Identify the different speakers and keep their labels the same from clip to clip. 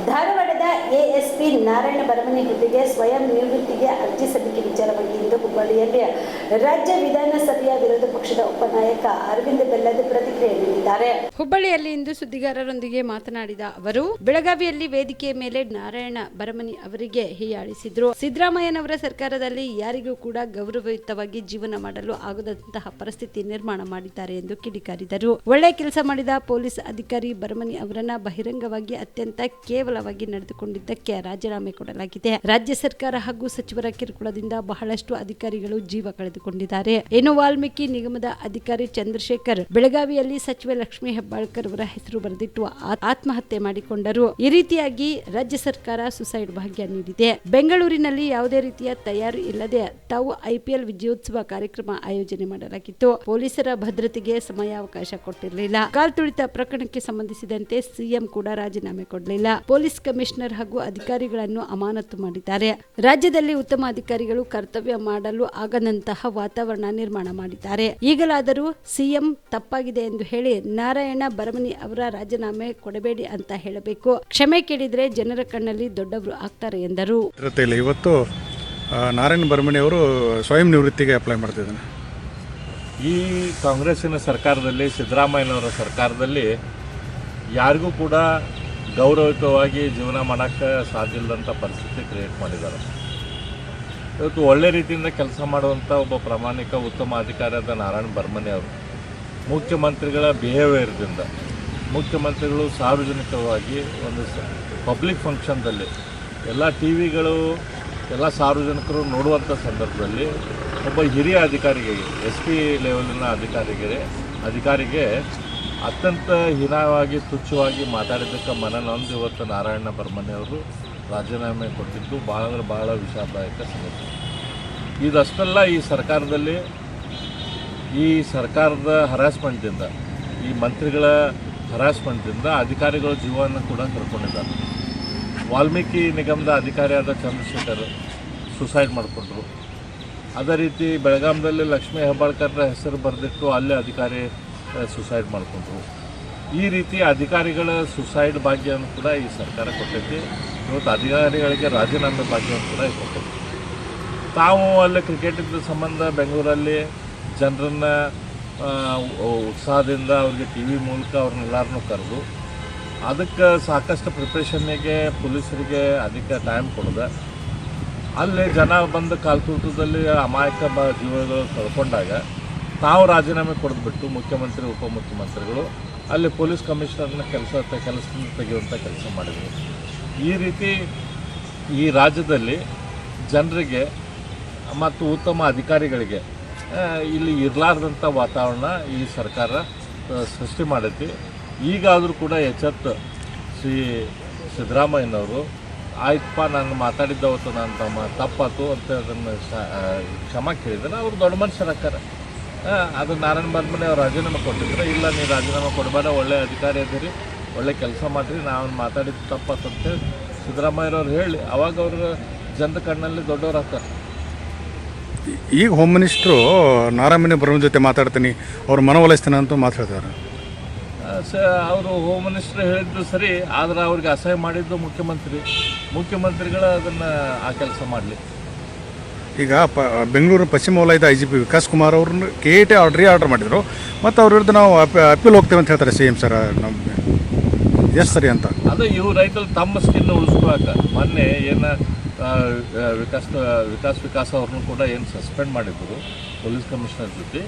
Speaker 1: ಧಾರವಾಡದ ಎಎಸ್ಪಿ ನಾರಾಯಣ ಬರಮನೆ ಹುದ್ದೆಗೆ ಸ್ವಯಂ ನಿವೃತ್ತಿಗೆ ಅರ್ಜಿ ಸಲ್ಲಿಕೆ ವಿಚಾರವಾಗಿ ಇಂದು ಹುಬ್ಬಳ್ಳಿಯಲ್ಲಿ ರಾಜ್ಯ ವಿಧಾನಸಭೆಯ ವಿರೋಧ ಪಕ್ಷದ ಉಪನಾಯಕ ಅರವಿಂದ ಬೆಲ್ಲದ ಪ್ರತಿಕ್ರಿಯೆ ನೀಡಿದ್ದಾರೆ.
Speaker 2: ಹುಬ್ಬಳ್ಳಿಯಲ್ಲಿ ಇಂದು ಸುದ್ದಿಗಾರರೊಂದಿಗೆ ಮಾತನಾಡಿದ ಅವರು, ಬೆಳಗಾವಿಯಲ್ಲಿ ವೇದಿಕೆಯ ಮೇಲೆ ನಾರಾಯಣ ಬರಮನಿ ಅವರಿಗೆ ಹೀಯಾಳಿಸಿದ್ರು. ಸಿದ್ದರಾಮಯ್ಯನವರ ಸರ್ಕಾರದಲ್ಲಿ ಯಾರಿಗೂ ಕೂಡ ಗೌರವಯುತವಾಗಿ ಜೀವನ ಮಾಡಲು ಆಗದಂತಹ ಪರಿಸ್ಥಿತಿ ನಿರ್ಮಾಣ ಮಾಡಿದ್ದಾರೆ ಎಂದು ಕಿಡಿಕಾರಿದರು. ಒಳ್ಳೆ ಕೆಲಸ ಮಾಡಿದ ಪೊಲೀಸ್ ಅಧಿಕಾರಿ ಬರಮನಿ ಅವರನ್ನ ಬಹಿರಂಗವಾಗಿ ಅತ್ಯಂತ ಕೇವಲವಾಗಿ ನಡೆದುಕೊಂಡಿದ್ದಕ್ಕೆ ರಾಜೀನಾಮೆ ಕೊಡಲಾಗಿದೆ. ರಾಜ್ಯ ಸರ್ಕಾರ ಹಾಗೂ ಸಚಿವರ ಕಿರುಕುಳದಿಂದ ಬಹಳಷ್ಟು ಅಧಿಕಾರಿಗಳು ಜೀವ ಕಳೆದುಕೊಂಡಿದ್ದಾರೆ. ಇನ್ನು ವಾಲ್ಮೀಕಿ ನಿಗಮದ ಅಧಿಕಾರಿ ಚಂದ್ರಶೇಖರ್ ಬೆಳಗಾವಿಯಲ್ಲಿ ಸಚಿವ ಲಕ್ಷ್ಮೀ ಹೆಬ್ಬಾಳ್ಕರ್ ಅವರ ಹೆಸರು ಬರೆದಿಟ್ಟು ಆತ್ಮಹತ್ಯೆ ಮಾಡಿಕೊಂಡರು. ಈ ರೀತಿಯಾಗಿ ರಾಜ್ಯ ಸರ್ಕಾರ ಸುಸೈಡ್ ಭಾಗ್ಯ ನೀಡಿದೆ. ಬೆಂಗಳೂರಿನಲ್ಲಿ ಯಾವುದೇ ರೀತಿಯ ತಯಾರಿ ಇಲ್ಲದೆ ತಾವು ಐಪಿಎಲ್ ವಿಜಯೋತ್ಸವ ಕಾರ್ಯಕ್ರಮ ಆಯೋಜನೆ ಮಾಡಲಾಗಿತ್ತು. ಪೊಲೀಸರ ಭದ್ರತೆಗೆ ಸಮಯಾವಕಾಶ ಕೊಟ್ಟಿರಲಿಲ್ಲ. ಕಾಲ್ತುಳಿತ ಪ್ರಕರಣಕ್ಕೆ ಸಂಬಂಧಿಸಿದಂತೆ ಸಿಎಂ ಕೂಡ ರಾಜೀನಾಮೆ ಕೊಡಲಿಲ್ಲ. ಪೊಲೀಸ್ ಕಮಿಷನರ್ ಹಾಗೂ ಅಧಿಕಾರಿಗಳನ್ನು ಅಮಾನತು ಮಾಡಿದ್ದಾರೆ. ರಾಜ್ಯದಲ್ಲಿ ಉತ್ತಮ ಅಧಿಕಾರಿಗಳು ಕರ್ತವ್ಯ ಮಾಡಲು ಆಗದಂತಹ ವಾತಾವರಣ ನಿರ್ಮಾಣ ಮಾಡಿದ್ದಾರೆ. ಈಗಲಾದರೂ ಸಿಎಂ ತಪ್ಪಾಗಿದೆ ಎಂದು ಹೇಳಿ ನಾರಾಯಣ ಬರಮನಿ ಅವರ ರಾಜೀನಾಮೆ ಕೊಡಬೇಡಿ ಅಂತ ಹೇಳಬೇಕು. ಕ್ಷಮೆ ಕೇಳಿದ್ರೆ ಜನರ ಕಣ್ಣಲ್ಲಿ ದೊಡ್ಡವರು ಆಗ್ತಾರೆ ಎಂದರು.
Speaker 3: ಇವತ್ತು ನಾರಾಯಣ ಬರಮಣಿ ಅವರು ಸ್ವಯಂ ನಿವೃತ್ತಿಗೆ ಅಪ್ಲೈ ಮಾಡ್ತಿದ್ದಾನೆ
Speaker 4: ಈ ಕಾಂಗ್ರೆಸ್ಸಿನ ಸರ್ಕಾರದಲ್ಲಿ ಸಿದ್ದರಾಮಯ್ಯನವರ ಸರ್ಕಾರದಲ್ಲಿ ಯಾರಿಗೂ ಕೂಡ ಗೌರವಯುತವಾಗಿ ಜೀವನ ಮಾಡೋಕ್ಕೆ ಸಾಧ್ಯ ಇಲ್ಲದಂಥ ಪರಿಸ್ಥಿತಿ ಕ್ರಿಯೇಟ್ ಮಾಡಿದ್ದಾರೆ. ಇವತ್ತು ಒಳ್ಳೆ ರೀತಿಯಿಂದ ಕೆಲಸ ಮಾಡುವಂಥ ಒಬ್ಬ ಪ್ರಾಮಾಣಿಕ ಉತ್ತಮ ಅಧಿಕಾರಿಯಾದ ನಾರಾಯಣ ಬರ್ಮನಿ ಅವರು, ಮುಖ್ಯಮಂತ್ರಿಗಳ ಬಿಹೇವಿಯರ್ದಿಂದ ಮುಖ್ಯಮಂತ್ರಿಗಳು ಸಾರ್ವಜನಿಕವಾಗಿ ಒಂದು ಪಬ್ಲಿಕ್ ಫಂಕ್ಷನ್ದಲ್ಲಿ ಎಲ್ಲ ಟಿ ವಿಗಳು ಎಲ್ಲ ಸಾರ್ವಜನಿಕರು ನೋಡುವಂಥ ಸಂದರ್ಭದಲ್ಲಿ ಒಬ್ಬ ಹಿರಿಯ ಅಧಿಕಾರಿಗೆ ಎಸ್ ಪಿ ಲೆವೆಲಿನ ಅಧಿಕಾರಿಗೆ ಅಧಿಕಾರಿಗೆ ಅತ್ಯಂತ ಹೀನವಾಗಿ, ತುಚ್ಛವಾಗಿ ಮಾತಾಡಿದ್ದಕ್ಕೆ ಮನನೊಂದು ಇವತ್ತು ನಾರಾಯಣ ಬರ್ಮನೆಯವರು ರಾಜೀನಾಮೆ ಕೊಟ್ಟಿದ್ದು. ಭಾಳ ಅಂದ್ರೆ ಭಾಳ ವಿಷಾದಾಯಕ ಸಂಗತಿ. ಇದಷ್ಟೆಲ್ಲ, ಈ ಸರ್ಕಾರದಲ್ಲಿ, ಈ ಸರ್ಕಾರದ ಹರಾಸ್ಮೆಂಟ್ದಿಂದ, ಈ ಮಂತ್ರಿಗಳ ಹರಾಸ್ಮೆಂಟ್ದಿಂದ ಅಧಿಕಾರಿಗಳ ಜೀವನ ಕೂಡ ಕರ್ಕೊಂಡಿದ್ದಾರೆ. ವಾಲ್ಮೀಕಿ ನಿಗಮದ ಅಧಿಕಾರಿಯಾದ ಚಂದ್ರಶೇಖರ್ ಸುಸೈಡ್ ಮಾಡಿಕೊಂಡ್ರು. ಅದೇ ರೀತಿ ಬೆಳಗಾಂದಲ್ಲಿ ಲಕ್ಷ್ಮೀ ಹೆಬ್ಬಾಳ್ಕರ್ರ ಹೆಸರು ಬರೆದಿಟ್ಟು ಅಲ್ಲೇ ಅಧಿಕಾರಿ ಸುಸೈಡ್ ಮಾಡಿಕೊಂಡ್ರು. ಈ ರೀತಿ ಅಧಿಕಾರಿಗಳ ಸುಸೈಡ್ ಭಾಗ್ಯವನ್ನು ಕೂಡ ಈ ಸರ್ಕಾರ ಕೊಟ್ಟೈತಿ. ಇವತ್ತು ಅಧಿಕಾರಿಗಳಿಗೆ ರಾಜೀನಾಮೆ ಭಾಗ್ಯವನ್ನು ಕೂಡ ಕೊಟ್ಟೈತಿ. ತಾವು ಅಲ್ಲಿ ಕ್ರಿಕೆಟಿಂದ ಸಂಬಂಧ ಬೆಂಗಳೂರಲ್ಲಿ ಜನರನ್ನ ಉತ್ಸಾಹದಿಂದ ಅವ್ರಿಗೆ ಟಿ ವಿ ಮೂಲಕ ಅವ್ರನ್ನೆಲ್ಲರನ್ನೂ ಕರೆದು, ಅದಕ್ಕೆ ಸಾಕಷ್ಟು ಪ್ರಿಪ್ರೇಷನ್ನಿಗೆ ಪೊಲೀಸರಿಗೆ ಅಧಿಕ ಟೈಮ್ ಕೊಡದೆ. ಅಲ್ಲಿ ಜನ ಬಂದು ಕಾಲ್ತೂಟದಲ್ಲಿ ಅಮಾಯಕ ಜೀವಗಳು ಕಳ್ಕೊಂಡಾಗ ತಾವು ರಾಜೀನಾಮೆ ಕೊಡ್ದುಬಿಟ್ಟು ಮುಖ್ಯಮಂತ್ರಿ, ಉಪಮುಖ್ಯಮಂತ್ರಿಗಳು ಅಲ್ಲಿ ಪೊಲೀಸ್ ಕಮಿಷನರ್ನ ಕೆಲಸ ಕೆಲಸದಿಂದ ತೆಗೆಯುವಂಥ ಕೆಲಸ ಮಾಡಿದರು. ಈ ರೀತಿ ಈ ರಾಜ್ಯದಲ್ಲಿ ಜನರಿಗೆ ಮತ್ತು ಉತ್ತಮ ಅಧಿಕಾರಿಗಳಿಗೆ ಇಲ್ಲಿ ಇರಲಾರ್ದಂಥ ವಾತಾವರಣ ಈ ಸರ್ಕಾರ ಸೃಷ್ಟಿ ಮಾಡೈತಿ ಈಗಾದರೂ ಕೂಡ ಎಚ್ಚೆತ್ತು ಶ್ರೀ ಸಿದ್ದರಾಮಯ್ಯನವರು, ಆಯ್ತಪ್ಪ, ನಾನು ಮಾತಾಡಿದ್ದ ಅವತ್ತು ನಾನು ತಮ್ಮ ತಪ್ಪಾತು ಅಂತ ಅದನ್ನು ಕ್ಷಮ ಕೇಳಿದ್ರೆ ಅವರು ದೊಡ್ಡ ಮನುಷ್ಯರಾಕ್ಕಾರ ಅದು ನಾರಾಯಣ ಬರ್ಮನೆ ಅವ್ರು ರಾಜೀನಾಮೆ ಕೊಟ್ಟಿದ್ರು. ಇಲ್ಲ ನೀವು ರಾಜೀನಾಮೆ ಕೊಡಬೇಡ ಒಳ್ಳೆ ಅಧಿಕಾರಿ ಇದ್ದೀರಿ ಒಳ್ಳೆ ಕೆಲಸ ಮಾಡಿರಿ ನಾವು ಮಾತಾಡಿದ್ದು ತಪ್ಪು ಅಂತೇಳಿ ಸಿದ್ದರಾಮಯ್ಯರವ್ರು ಹೇಳಿ ಅವಾಗ ಅವರು ಜನರ ಕಣ್ಣಲ್ಲಿ ದೊಡ್ಡವ್ರು ಆಗ್ತಾರೆ.
Speaker 3: ಈಗ ಹೋಮ್ ಮಿನಿಸ್ಟ್ರು ನಾರಾಯಣ ಬ್ರಹ್ಮ ಜೊತೆ ಮಾತಾಡ್ತೀನಿ ಅವ್ರು ಮನವೊಲಿಸ್ತೀನಿ ಅಂತ ಮಾತಾಡ್ತಾರೆ.
Speaker 4: ಸ ಅವರು ಹೋಮ್ ಮಿನಿಸ್ಟ್ರ್ ಹೇಳಿದ್ದು ಸರಿ ಆದರೆ ಅವ್ರಿಗೆ ಅಸಹ್ಯ ಮಾಡಿದ್ದು ಮುಖ್ಯಮಂತ್ರಿ. ಮುಖ್ಯಮಂತ್ರಿಗಳು ಅದನ್ನು ಆ ಕೆಲಸ ಮಾಡಲಿ
Speaker 3: ಈಗ ಪ ಬೆಂಗಳೂರು ಪಶ್ಚಿಮ ವಲಯದ I G P Vikas Kumar ಅವ್ರನ್ನ ಕೆ ಟಿ ಆರ್ಡ್ರಿ ಆರ್ಡರ್ ಮಾಡಿದರು. ಮತ್ತು ಅವ್ರ ವಿರುದ್ಧ ನಾವು ಅಪ್, ಅಪೀಲ್ ಹೋಗ್ತೇವೆ ಅಂತ ಹೇಳ್ತಾರೆ ಸಿ ಎಂ ಸರ್ ನಮಗೆ ಎಷ್ಟು ಸರಿ ಅಂತ.
Speaker 4: ಅದು ಇವು ರೈತರು ತಮ್ಮ ಸ್ಕಿನ್ ಉಳಿಸ್ಕೊಳಕ. ಮೊನ್ನೆ ಏನು ವಿಕಾಸ್ ವಿಕಾಸ್ ವಿಕಾಸ್ ಅವ್ರನ್ನೂ ಕೂಡ ಏನು ಸಸ್ಪೆಂಡ್ ಮಾಡಿದ್ರು ಪೊಲೀಸ್ ಕಮಿಷನರ್ ಜೊತೆ.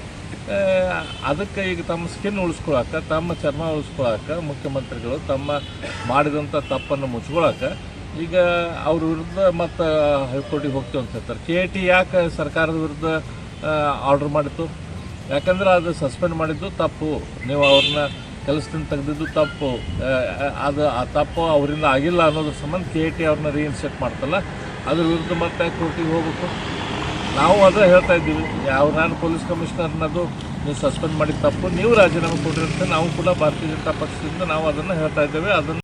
Speaker 4: ಅದಕ್ಕೆ ಈಗ ತಮ್ಮ ಸ್ಕಿನ್ ಉಳಿಸ್ಕೊಳಕ, ತಮ್ಮ ಚರ್ಮ ಉಳಿಸ್ಕೊಳಕ, ಮುಖ್ಯಮಂತ್ರಿಗಳು ತಮ್ಮ ಮಾಡಿದಂಥ ತಪ್ಪನ್ನು ಮುಚ್ಕೊಳಕ ಈಗ ಅವ್ರ ವಿರುದ್ಧ ಮತ್ತು ಹೈಕೋರ್ಟಿಗೆ ಹೋಗ್ತೇವೆ ಅಂತ ಹೇಳ್ತಾರೆ. ಕೆ ಟಿ ಯಾಕೆ ಸರ್ಕಾರದ ವಿರುದ್ಧ ಆರ್ಡ್ರ್ ಮಾಡಿತ್ತು? ಯಾಕಂದ್ರೆ ಅದು ಸಸ್ಪೆಂಡ್ ಮಾಡಿದ್ದು ತಪ್ಪು. ನೀವು ಅವ್ರನ್ನ ಕೆಲಸದಿಂದ ತೆಗೆದಿದ್ದು ತಪ್ಪು. ಅದು, ಆ ತಪ್ಪು ಅವರಿಂದ ಆಗಿಲ್ಲ ಅನ್ನೋದ್ರ ಸಂಬಂಧ ಕೆ ಟಿ ಅವ್ರನ್ನ ರೀಇನ್ಸ್ಟೇಟ್ ಮಾಡ್ತಲ್ಲ, ಅದ್ರ ವಿರುದ್ಧ ಮತ್ತೆ ಕೋರ್ಟಿಗೆ ಹೋಗ್ಬೇಕು. ನಾವು ಅದೇ ಹೇಳ್ತಾ ಇದ್ದೀವಿ. ಯಾವ, ನಾನು ಪೊಲೀಸ್ ಕಮಿಷನರ್ನದು ನೀವು ಸಸ್ಪೆಂಡ್ ಮಾಡಿದ ತಪ್ಪು. ನೀವು ರಾಜೀನಾಮೆ ಕೊಡಿರಿ ಅಂತ ನಾವು ಕೂಡ ಭಾರತೀಯ ಜನತಾ ಪಕ್ಷದಿಂದ ನಾವು ಅದನ್ನು ಹೇಳ್ತಾ ಇದ್ದೇವೆ. ಅದನ್ನು